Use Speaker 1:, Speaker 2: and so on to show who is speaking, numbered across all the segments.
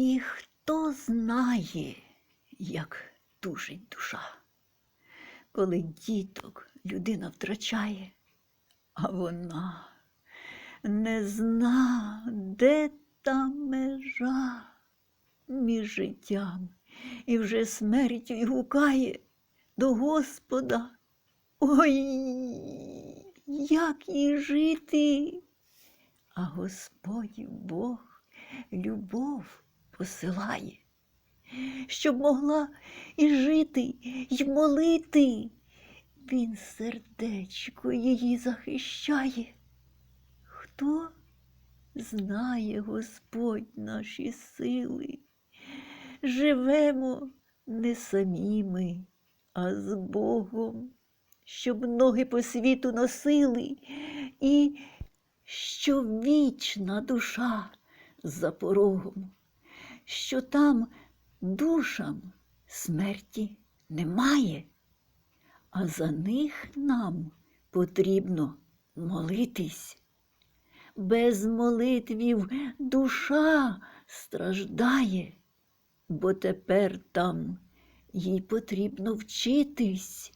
Speaker 1: І хто знає, як тужить душа, коли діток людина втрачає, а вона не зна, де та межа між життям і вже смертю й гукає до Господа. Ой, як їй жити? А Господь Бог любов посилає, щоб могла і жити, й молити. Він сердечко її захищає. Хто знає Господь наші сили? Живемо не самі ми, а з Богом, щоб ноги по світу носили, і що вічна душа за порогом, що там душам смерті немає, а за них нам потрібно молитись. Без молитвів душа страждає, бо тепер там їй потрібно вчитись,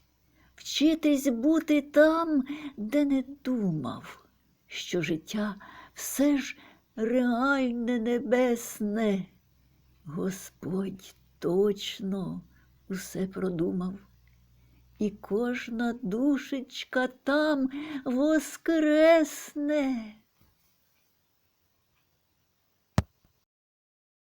Speaker 1: вчитись бути там, де не думав, що життя все ж реальне небесне. Господь точно усе продумав. І кожна душечка там воскресне.